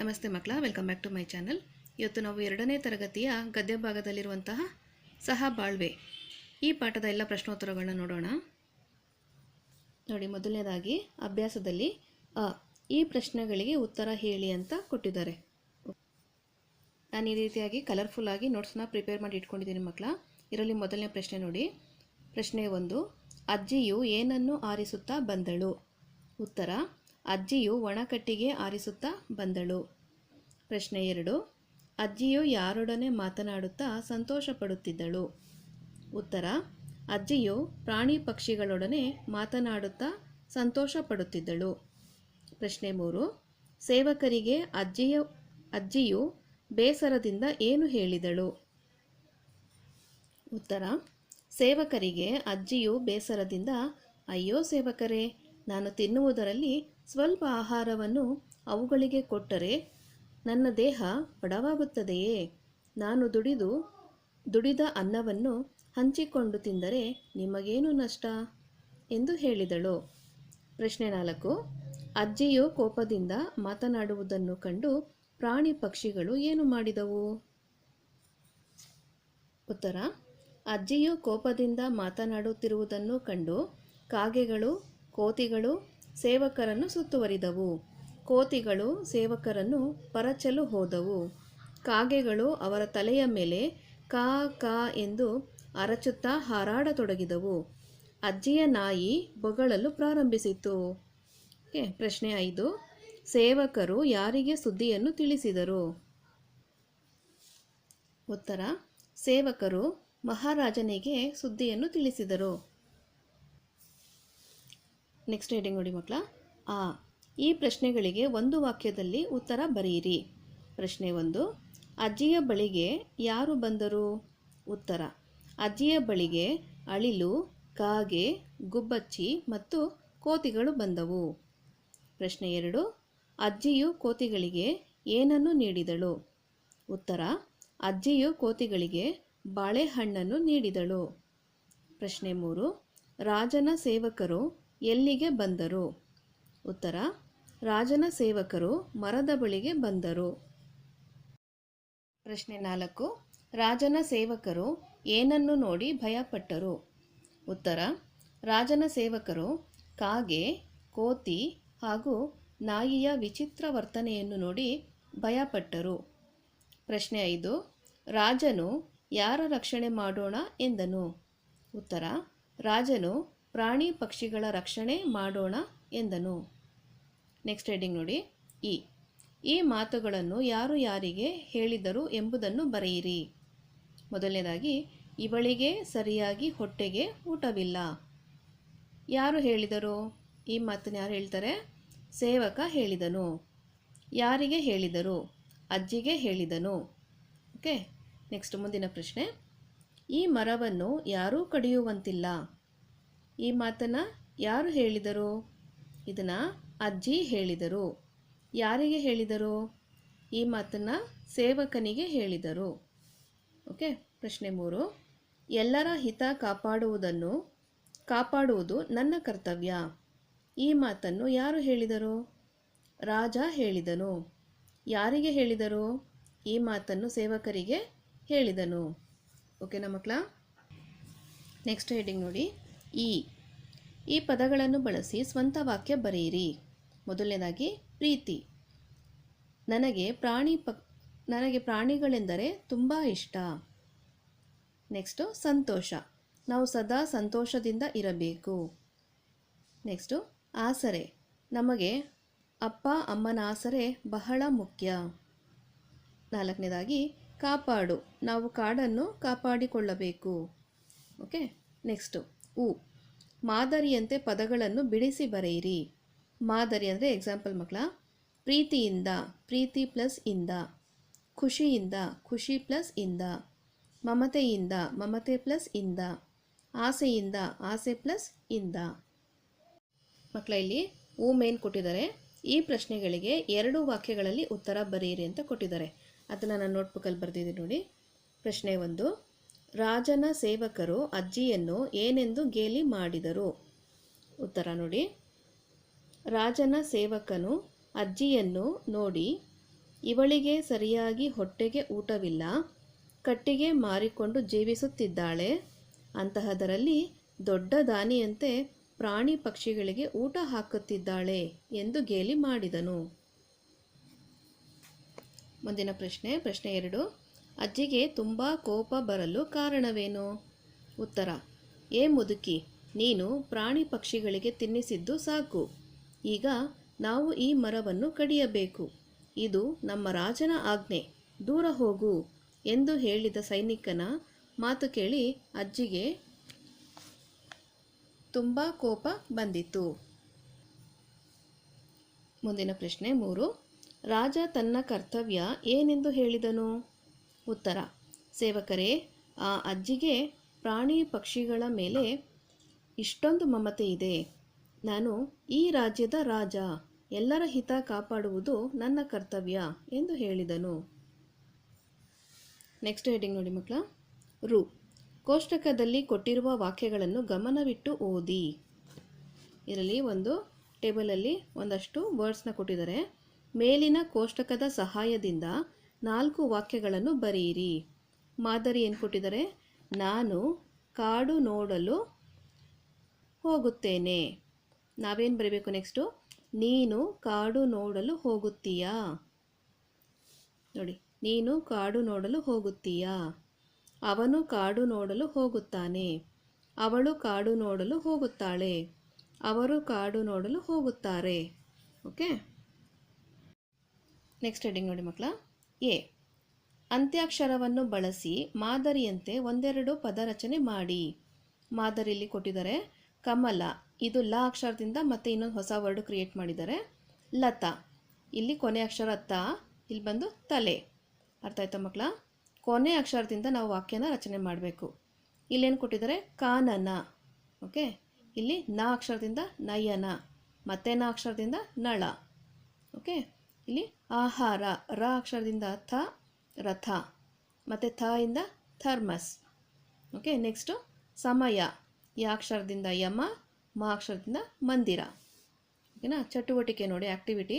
ನಮಸ್ತೆ ಮಕ್ಕಳ welcome back to my channel ಇವತ್ತು ನಾವು ಎರಡನೇ ತರಗತಿಯ ಗದ್ಯ ಭಾಗದಲ್ಲಿರುವಂತಹ ಸಹ ಬಾಳ್ವೆ. ಈ ಪಾಠದ ಎಲ್ಲ ಪ್ರಶ್ನೋತ್ತರಗಳನ್ನ ನೋಡೋಣ. ನೋಡಿ, ಮೊದಲನೇದಾಗಿ ಅಭ್ಯಾಸದಲ್ಲಿ ಅ ಈ ಪ್ರಶ್ನೆಗಳಿಗೆ ಉತ್ತರ ಹೇಳಿ ಅಂತ ಕೊಟ್ಟಿದ್ದಾರೆ. ನಾನು ಈ ರೀತಿಯಾಗಿ ಕಲರ್ಫುಲ್ ಆಗಿ ನೋಟ್ಸ್ನ ಪ್ರಿಪೇರ್ ಮಾಡಿ ಇಟ್ಕೊಂಡಿದ್ದೀನಿ ಮಕ್ಕಳ. ಇದರಲ್ಲಿ ಮೊದಲನೇ ಪ್ರಶ್ನೆ ನೋಡಿ. ಪ್ರಶ್ನೆ ಒಂದು, ಅಜ್ಜಿಯು ಏನನ್ನು ಆರಿಸುತ್ತಾ ಬಂದಳು? ಉತ್ತರ, ಅಜ್ಜಿಯು ಒಣಕಟ್ಟಿಗೆ ಆರಿಸುತ್ತಾ ಬಂದಳು. ಪ್ರಶ್ನೆ ಎರಡು. ಅಜ್ಜಿಯು ಯಾರೊಡನೆ ಮಾತನಾಡುತ್ತಾ ಸಂತೋಷಪಡುತ್ತಿದ್ದಳು? ಉತ್ತರ, ಅಜ್ಜಿಯು ಪ್ರಾಣಿ ಪಕ್ಷಿಗಳೊಡನೆ ಮಾತನಾಡುತ್ತಾ ಸಂತೋಷಪಡುತ್ತಿದ್ದಳು. ಪ್ರಶ್ನೆ ಮೂರು. ಸೇವಕರಿಗೆ ಅಜ್ಜಿಯ, ಅಜ್ಜಿಯು ಬೇಸರದಿಂದ ಏನು ಹೇಳಿದಳು? ಉತ್ತರ, ಸೇವಕರಿಗೆ ಅಜ್ಜಿಯು ಬೇಸರದಿಂದ, ಅಯ್ಯೋ ಸೇವಕರೇ, ನಾನು ತಿನ್ನುವುದರಲ್ಲಿ ಸ್ವಲ್ಪ ಆಹಾರವನ್ನು ಅವುಗಳಿಗೆ ಕೊಟ್ಟರೆ ನನ್ನ ದೇಹ ಬಡವಾಗುತ್ತದೆಯೇ ನಾನು ದುಡಿದು, ದುಡಿದ ಅನ್ನವನ್ನು ಹಂಚಿಕೊಂಡು ತಿಂದರೆ ನಿಮಗೇನು ನಷ್ಟ? ಎಂದು ಹೇಳಿದಳು. ಪ್ರಶ್ನೆ ನಾಲ್ಕು. ಅಜ್ಜಿಯು ಕೋಪದಿಂದ ಮಾತನಾಡುವುದನ್ನು ಕಂಡು ಪ್ರಾಣಿ ಪಕ್ಷಿಗಳು ಏನು ಮಾಡಿದವು? ಉತ್ತರ. ಅಜ್ಜಿಯು ಕೋಪದಿಂದ ಮಾತನಾಡುತ್ತಿರುವುದನ್ನು ಕಂಡು ಕಾಗೆಗಳು, ಕೋತಿಗಳು, ಸೇವಕರನ್ನು ಸುತ್ತುವರಿದವು. ಕೋತಿಗಳು ಸೇವಕರನ್ನು ಪರಚಲು ಹೋದವು. ಕಾಗೆಗಳು ಅವರ ತಲೆಯ ಮೇಲೆ ಕಾ ಕಾ ಎಂದು ಅರಚುತ್ತಾ ಹಾರಾಡತೊಡಗಿದವು. ಅಜ್ಜಿಯ ನಾಯಿ ಬೊಗಳಲು ಪ್ರಾರಂಭಿಸಿತು. ಓಕೆ ಪ್ರಶ್ನೆ ಐದು. ಸೇವಕರು ಯಾರಿಗೆ ಸುದ್ದಿಯನ್ನು ತಿಳಿಸಿದರು? ಉತ್ತರ. ಸೇವಕರು ಮಹಾರಾಜನಿಗೆ ಸುದ್ದಿಯನ್ನು ತಿಳಿಸಿದರು. ನೆಕ್ಸ್ಟ್ ಹೆಡಿಂಗ್ ನೋಡಿ ಮಕ್ಕಳ. ಆ ಈ ಪ್ರಶ್ನೆಗಳಿಗೆ ಒಂದು ವಾಕ್ಯದಲ್ಲಿ ಉತ್ತರ ಬರೆಯಿರಿ. ಪ್ರಶ್ನೆ ಒಂದು, ಅಜ್ಜಿಯ ಬಳಿಗೆ ಯಾರು ಬಂದರು? ಉತ್ತರ, ಅಜ್ಜಿಯ ಬಳಿಗೆ ಅಳಿಲು, ಕಾಗೆ, ಗುಬ್ಬಚ್ಚಿ ಮತ್ತು ಕೋತಿಗಳು ಬಂದವು. ಪ್ರಶ್ನೆ ಎರಡು, ಅಜ್ಜಿಯು ಕೋತಿಗಳಿಗೆ ಏನನ್ನು ನೀಡಿದಳು? ಉತ್ತರ, ಅಜ್ಜಿಯು ಕೋತಿಗಳಿಗೆ ಬಾಳೆಹಣ್ಣನ್ನು ನೀಡಿದಳು. ಪ್ರಶ್ನೆ ಮೂರು, ರಾಜನ ಸೇವಕರು ಎಲ್ಲಿಗೆ ಬಂದರು? ಉತ್ತರ ರಾಜನ ಸೇವಕರು ಮರದ ಬಳಿಗೆ ಬಂದರು. ಪ್ರಶ್ನೆ ನಾಲ್ಕು. ರಾಜನ ಸೇವಕರು ಏನನ್ನು ನೋಡಿ ಭಯಪಟ್ಟರು? ಉತ್ತರ. ರಾಜನ ಸೇವಕರು ಕಾಗೆ, ಕೋತಿ ಹಾಗೂ ನಾಯಿಯ ವಿಚಿತ್ರ ವರ್ತನೆಯನ್ನು ನೋಡಿ ಭಯಪಟ್ಟರು. ಪ್ರಶ್ನೆ ಐದು. ರಾಜನು ಯಾರ ರಕ್ಷಣೆ ಮಾಡೋಣ ಎಂದನು? ಉತ್ತರ. ರಾಜನು ಪ್ರಾಣಿ ಪಕ್ಷಿಗಳ ರಕ್ಷಣೆ ಮಾಡೋಣ ಎಂದನು. ನೆಕ್ಸ್ಟ್ ಹೆಡಿಂಗ್ ನೋಡಿ. ಈ. ಈ ಮಾತುಗಳನ್ನು ಯಾರು ಯಾರಿಗೆ ಹೇಳಿದರು ಎಂಬುದನ್ನು ಬರೆಯಿರಿ. ಮೊದಲನೇದಾಗಿ, ಇವಳಿಗೆ ಸರಿಯಾಗಿ ಹೊಟ್ಟೆಗೆ ಊಟವಿಲ್ಲ. ಯಾರು ಹೇಳಿದರು? ಈ ಮಾತನ್ನು ಯಾರು ಹೇಳ್ತಾರೆ? ಸೇವಕ ಹೇಳಿದನು. ಯಾರಿಗೆ ಹೇಳಿದರು? ಅಜ್ಜಿಗೆ ಹೇಳಿದನು. ಓಕೆ ನೆಕ್ಸ್ಟ್ ಮುಂದಿನ ಪ್ರಶ್ನೆ. ಈ ಮರವನ್ನು ಯಾರೂ ಕಡಿಯುವಂತಿಲ್ಲ. ಈ ಮಾತನ್ನು ಯಾರು ಹೇಳಿದರು? ಇದನ್ನು ಅಜ್ಜಿ ಹೇಳಿದರು. ಯಾರಿಗೆ ಹೇಳಿದರು? ಈ ಮಾತನ್ನು ಸೇವಕನಿಗೆ ಹೇಳಿದರು. ಓಕೆ, ಪ್ರಶ್ನೆ ಮೂರು. ಎಲ್ಲರ ಹಿತ ಕಾಪಾಡುವುದನ್ನು, ಕಾಪಾಡುವುದು ನನ್ನ ಕರ್ತವ್ಯ. ಈ ಮಾತನ್ನು ಯಾರು ಹೇಳಿದರು? ರಾಜ ಹೇಳಿದನು. ಯಾರಿಗೆ ಹೇಳಿದರು? ಈ ಮಾತನ್ನು ಸೇವಕರಿಗೆ ಹೇಳಿದನು. ಓಕೆನಾ ಮಕ್ಕಳ ನೆಕ್ಸ್ಟ್ ಹೆಡಿಂಗ್ ನೋಡಿ. ಈ ಈ ಪದಗಳನ್ನು ಬಳಸಿ ಸ್ವಂತ ವಾಕ್ಯ ಬರೆಯಿರಿ. ಮೊದಲನೇದಾಗಿ ಪ್ರೀತಿ. ನನಗೆ ಪ್ರಾಣಿ ಪಕ್ ನನಗೆ ಪ್ರಾಣಿಗಳೆಂದರೆ ತುಂಬ ಇಷ್ಟ. ನೆಕ್ಸ್ಟು ಸಂತೋಷ. ನಾವು ಸದಾ ಸಂತೋಷದಿಂದ ಇರಬೇಕು. ನೆಕ್ಸ್ಟು ಆಸರೆ. ನಮಗೆ ಅಪ್ಪ, ಅಮ್ಮನ ಆಸರೆ ಬಹಳ ಮುಖ್ಯ. ನಾಲ್ಕನೇದಾಗಿ ಕಾಪಾಡು. ನಾವು ಕಾಡನ್ನು ಕಾಪಾಡಿಕೊಳ್ಳಬೇಕು. ಓಕೆ? ನೆಕ್ಸ್ಟು ಉ ಮಾದರಿಯಂತೆ ಪದಗಳನ್ನು ಬಿಡಿಸಿ ಬರೆಯಿರಿ. ಮಾದರಿ ಅಂದರೆ ಎಕ್ಸಾಂಪಲ್ ಮಕ್ಕಳ. ಪ್ರೀತಿಯಿಂದ, ಪ್ರೀತಿ ಪ್ಲಸ್ ಇಂದ. ಖುಷಿಯಿಂದ, ಖುಷಿ ಪ್ಲಸ್ ಇಂದ. ಮಮತೆಯಿಂದ, ಮಮತೆ ಪ್ಲಸ್ ಇಂದ. ಆಸೆಯಿಂದ, ಆಸೆ ಪ್ಲಸ್ ಇಂದ. ಮಕ್ಕಳ ಇಲ್ಲಿ ಊಮೇನ್ ಮೇನ್ ಕೊಟ್ಟಿದ್ದಾರೆ. ಈ ಪ್ರಶ್ನೆಗಳಿಗೆ ಎರಡು ವಾಕ್ಯಗಳಲ್ಲಿ ಉತ್ತರ ಬರೆಯಿರಿ ಅಂತ ಕೊಟ್ಟಿದ್ದಾರೆ. ಅದನ್ನು ನಾನು ನೋಟ್ಬುಕ್ಕಲ್ಲಿ ಬರೆದಿದ್ದೀನಿ ನೋಡಿ. ಪ್ರಶ್ನೆ ಒಂದು, ರಾಜನ ಸೇವಕರು ಅಜ್ಜಿಯನ್ನು ಏನೆಂದು ಗೇಲಿ ಮಾಡಿದರು? ಉತ್ತರ ನೋಡಿ. ರಾಜನ ಸೇವಕನು ಅಜ್ಜಿಯನ್ನು ನೋಡಿ, ಇವಳಿಗೆ ಸರಿಯಾಗಿ ಹೊಟ್ಟೆಗೆ ಊಟವಿಲ್ಲ, ಕಟ್ಟಿಗೆ ಮಾರಿಕೊಂಡು ಜೀವಿಸುತ್ತಿದ್ದಾಳೆ. ಅಂತಹದರಲ್ಲಿ ದೊಡ್ಡ ದಾನಿಯಂತೆ ಪ್ರಾಣಿ ಪಕ್ಷಿಗಳಿಗೆ ಊಟ ಹಾಕುತ್ತಿದ್ದಾಳೆ ಎಂದು ಗೇಲಿ ಮಾಡಿದನು. ಮುಂದಿನ ಪ್ರಶ್ನೆ ಪ್ರಶ್ನೆ ಎರಡು. ಅಜ್ಜಿಗೆ ತುಂಬ ಕೋಪ ಬರಲು ಕಾರಣವೇನು? ಉತ್ತರ, ಏ ಮುದುಕಿ, ನೀನು ಪ್ರಾಣಿ ಪಕ್ಷಿಗಳಿಗೆ ತಿನ್ನಿಸಿದ್ದು ಸಾಕು. ಈಗ ನಾವು ಈ ಮರವನ್ನು ಕಡಿಯಬೇಕು. ಇದು ನಮ್ಮ ರಾಜನ ಆಜ್ಞೆ. ದೂರ ಹೋಗು ಎಂದು ಹೇಳಿದ ಸೈನಿಕನ ಮಾತು ಕೇಳಿ ಅಜ್ಜಿಗೆ ತುಂಬ ಕೋಪ ಬಂದಿತು ಮುಂದಿನ ಪ್ರಶ್ನೆ ಮೂರು. ರಾಜ ತನ್ನ ಕರ್ತವ್ಯ ಏನೆಂದು ಹೇಳಿದನು? ಉತ್ತರ. ಸೇವಕರೇ, ಆ ಅಜ್ಜಿಗೆ ಪ್ರಾಣಿ ಪಕ್ಷಿಗಳ ಮೇಲೆ ಇಷ್ಟೊಂದು ಮಮತೆ ಇದೆ. ನಾನು ಈ ರಾಜ್ಯದ ರಾಜ, ಎಲ್ಲರ ಹಿತ ಕಾಪಾಡುವುದು ನನ್ನ ಕರ್ತವ್ಯ ಎಂದು ಹೇಳಿದನು. ನೆಕ್ಸ್ಟ್ ಹೆಡಿಂಗ್ ನೋಡಿ ಮಕ್ಕಳ. ರು, ಕೋಷ್ಟಕದಲ್ಲಿ ಕೊಟ್ಟಿರುವ ವಾಕ್ಯಗಳನ್ನು ಗಮನವಿಟ್ಟು ಓದಿ. ಇರಲಿ ಒಂದು ಟೇಬಲಲ್ಲಿ ಒಂದಷ್ಟು ವರ್ಡ್ಸ್ನ ಕೊಟ್ಟಿದ್ದಾರೆ. ಮೇಲಿನ ಕೋಷ್ಟಕದ ಸಹಾಯದಿಂದ ನಾಲ್ಕು ವಾಕ್ಯಗಳನ್ನು ಬರೆಯಿರಿ. ಮಾದರಿ ಏನು ಕೊಟ್ಟಿದ್ದಾರೆ? ನಾನು ಕಾಡು ನೋಡಲು ಹೋಗುತ್ತೇನೆ. ನಾವೇನು ಬರೀಬೇಕು ನೆಕ್ಸ್ಟು? ನೀನು ಕಾಡು ನೋಡಲು ಹೋಗುತ್ತೀಯಾ? ನೋಡಿ, ನೀನು ಕಾಡು ನೋಡಲು ಹೋಗುತ್ತೀಯಾ? ಅವನು ಕಾಡು ನೋಡಲು ಹೋಗುತ್ತಾನೆ. ಅವಳು ಕಾಡು ನೋಡಲು ಹೋಗುತ್ತಾಳೆ. ಅವರು ಕಾಡು ನೋಡಲು ಹೋಗುತ್ತಾರೆ. ಓಕೆ? ನೆಕ್ಸ್ಟ್ ಹೆಡಿಂಗ್ ನೋಡಿ ಮಕ್ಕಳ ಎ, ಅಂತ್ಯಾಕ್ಷರವನ್ನು ಬಳಸಿ ಮಾದರಿಯಂತೆ ಒಂದೆರಡು ಪದ ರಚನೆ ಮಾಡಿ. ಮಾದರಿಯಲ್ಲಿ ಕೊಟ್ಟಿದ್ದಾರೆ ಕಮಲ, ಇದು ಲ ಅಕ್ಷರದಿಂದ ಮತ್ತೆ ಇನ್ನೊಂದು ಹೊಸ ವರ್ಡ್ ಕ್ರಿಯೇಟ್ ಮಾಡಿದ್ದಾರೆ. ಲತಾ, ಇಲ್ಲಿ ಕೊನೆ ಅಕ್ಷರ ತ, ಇಲ್ಲಿ ಬಂದು ತಲೆ. ಅರ್ಥ ಆಯ್ತಾ ಮಕ್ಕಳ? ಕೊನೆ ಅಕ್ಷರದಿಂದ ನಾವು ವಾಕ್ಯನ ರಚನೆ ಮಾಡಬೇಕು. ಇಲ್ಲೇನು ಕೊಟ್ಟಿದ್ದಾರೆ? ಕಾನನ. ಓಕೆ ಇಲ್ಲಿ ನ ಅಕ್ಷರದಿಂದ ನಯನ, ಮತ್ತೆ ನ ಅಕ್ಷರದಿಂದ ನಳ. ಓಕೆ ಇಲ್ಲಿ ಆಹಾರ, ರ ಅಕ್ಷರದಿಂದ ಥ, ರಥ, ಮತ್ತು ಥ ಇಂದ ಥರ್ಮಸ್. ಓಕೆ ನೆಕ್ಸ್ಟು ಸಮಯ. ಯ ಅಕ್ಷರದಿಂದ ಯಮ, ಮ ಅಕ್ಷರದಿಂದ ಮಂದಿರ. ಓಕೆನಾ? ಚಟುವಟಿಕೆ ನೋಡಿ ಆ್ಯಕ್ಟಿವಿಟಿ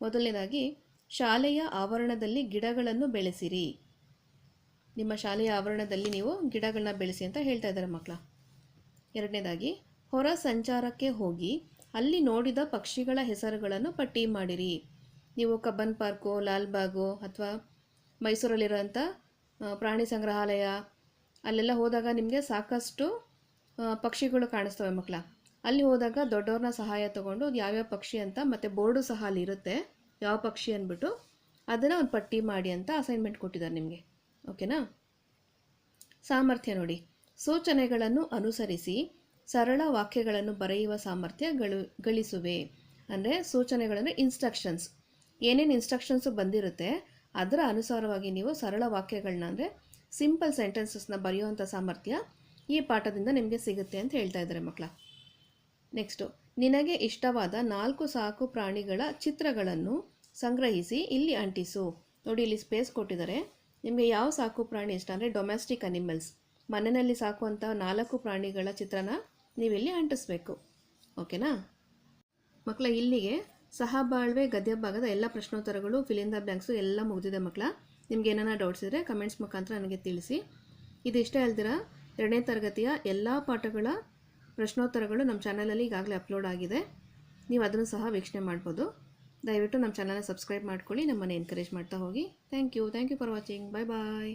ಮೊದಲನೇದಾಗಿ, ಶಾಲೆಯ ಆವರಣದಲ್ಲಿ ಗಿಡಗಳನ್ನು ಬೆಳೆಸಿರಿ. ನಿಮ್ಮ ಶಾಲೆಯ ಆವರಣದಲ್ಲಿ ನೀವು ಗಿಡಗಳನ್ನ ಬೆಳೆಸಿ ಅಂತ ಹೇಳ್ತಾ ಇದ್ದಾರೆ ಮಕ್ಕಳ. ಎರಡನೇದಾಗಿ, ಹೊರ ಸಂಚಾರಕ್ಕೆ ಹೋಗಿ, ಅಲ್ಲಿ ನೋಡಿದ ಪಕ್ಷಿಗಳ ಹೆಸರುಗಳನ್ನು ಪಟ್ಟಿ ಮಾಡಿರಿ. ನೀವು ಕಬ್ಬನ್ ಪಾರ್ಕು ಲಾಲ್ಬಾಗು ಅಥವಾ ಮೈಸೂರಲ್ಲಿರೋಂಥ ಪ್ರಾಣಿ ಸಂಗ್ರಹಾಲಯ, ಅಲ್ಲೆಲ್ಲ ಹೋದಾಗ ನಿಮಗೆ ಸಾಕಷ್ಟು ಪಕ್ಷಿಗಳು ಕಾಣಿಸ್ತವೆ ಮಕ್ಕಳ. ಅಲ್ಲಿ ಹೋದಾಗ ದೊಡ್ಡವ್ರನ್ನ ಸಹಾಯ ತೊಗೊಂಡು ಯಾವ್ಯಾವ ಪಕ್ಷಿ ಅಂತ ಮತ್ತು ಬೋರ್ಡು ಸಹ ಅಲ್ಲಿ ಇರುತ್ತೆ. ಯಾವ ಪಕ್ಷಿ ಅಂದ್ಬಿಟ್ಟು ಅದನ್ನು ಒಂದು ಪಟ್ಟಿ ಮಾಡಿ ಅಂತ ಅಸೈನ್ಮೆಂಟ್ ಕೊಟ್ಟಿದ್ದಾರೆ ನಿಮಗೆ. ಓಕೆನಾ ಸಾಮರ್ಥ್ಯ ನೋಡಿ. ಸೂಚನೆಗಳನ್ನು ಅನುಸರಿಸಿ ಸರಳ ವಾಕ್ಯಗಳನ್ನು ಬರೆಯುವ ಸಾಮರ್ಥ್ಯ ಗಳು, ಗಳಿಸುವೆ. ಅಂದರೆ ಸೂಚನೆಗಳಂದರೆ ಇನ್ಸ್ಟ್ರಕ್ಷನ್ಸ್ ಏನೇನು ಇನ್ಸ್ಟ್ರಕ್ಷನ್ಸು ಬಂದಿರುತ್ತೆ ಅದರ ಅನುಸಾರವಾಗಿ ನೀವು ಸರಳ ವಾಕ್ಯಗಳನ್ನ ಅಂದರೆ ಸಿಂಪಲ್ ಸೆಂಟೆನ್ಸಸ್ನ ಬರೆಯುವಂಥ ಸಾಮರ್ಥ್ಯ ಈ ಪಾಠದಿಂದ ನಿಮಗೆ ಸಿಗುತ್ತೆ ಅಂತ ಹೇಳ್ತಾ ಇದ್ದಾರೆ ಮಕ್ಕಳ. ನೆಕ್ಸ್ಟು ನಿನಗೆ ಇಷ್ಟವಾದ ನಾಲ್ಕು ಸಾಕು ಪ್ರಾಣಿಗಳ ಚಿತ್ರಗಳನ್ನು ಸಂಗ್ರಹಿಸಿ ಇಲ್ಲಿ ಅಂಟಿಸು. ನೋಡಿ, ಇಲ್ಲಿ ಸ್ಪೇಸ್ ಕೊಟ್ಟಿದ್ದಾರೆ. ನಿಮಗೆ ಯಾವ ಸಾಕು ಪ್ರಾಣಿ ಇಷ್ಟ ಅಂದರೆ ಡೊಮೆಸ್ಟಿಕ್ ಅನಿಮಲ್ಸ್ ಮನೆಯಲ್ಲಿ ಸಾಕುವಂಥ ನಾಲ್ಕು ಪ್ರಾಣಿಗಳ ಚಿತ್ರನ ನೀವಿಲ್ಲಿ ಅಂಟಿಸ್ಬೇಕು. ಓಕೆನಾ ಮಕ್ಕಳ, ಇಲ್ಲಿಗೆ ಸಹಬಾಳ್ವೆ ಗದ್ಯ ಭಾಗದ ಎಲ್ಲ ಪ್ರಶ್ನೋತ್ತರಗಳು ಫಿಲಿಂದ ಬ್ಲ್ಯಾಂಕ್ಸು ಎಲ್ಲ ಮುಗಿದಿದೆ ಮಕ್ಕಳ. ನಿಮ್ಗೆ ಏನಾರ ಡೌಟ್ಸ್ ಇದ್ದರೆ ಕಮೆಂಟ್ಸ್ ಮುಖಾಂತರ ನನಗೆ ತಿಳಿಸಿ. ಇದಿಷ್ಟೇ ಅಲ್ದಿರ ಎರಡನೇ ತರಗತಿಯ ಎಲ್ಲ ಪಾಠಗಳ ಪ್ರಶ್ನೋತ್ತರಗಳು ನಮ್ಮ ಚಾನಲಲ್ಲಿ ಈಗಾಗಲೇ ಅಪ್ಲೋಡ್ ಆಗಿದೆ. ನೀವು ಅದನ್ನು ಸಹ ವೀಕ್ಷಣೆ ಮಾಡ್ಬೋದು. ದಯವಿಟ್ಟು ನಮ್ಮ ಚಾನಲ್ನ ಸಬ್ಸ್ಕ್ರೈಬ್ ಮಾಡ್ಕೊಳ್ಳಿ. ನಮ್ಮನ್ನು ಎನ್ಕರೇಜ್ ಮಾಡ್ತಾ ಹೋಗಿ. Thank you thank you for watching bye bye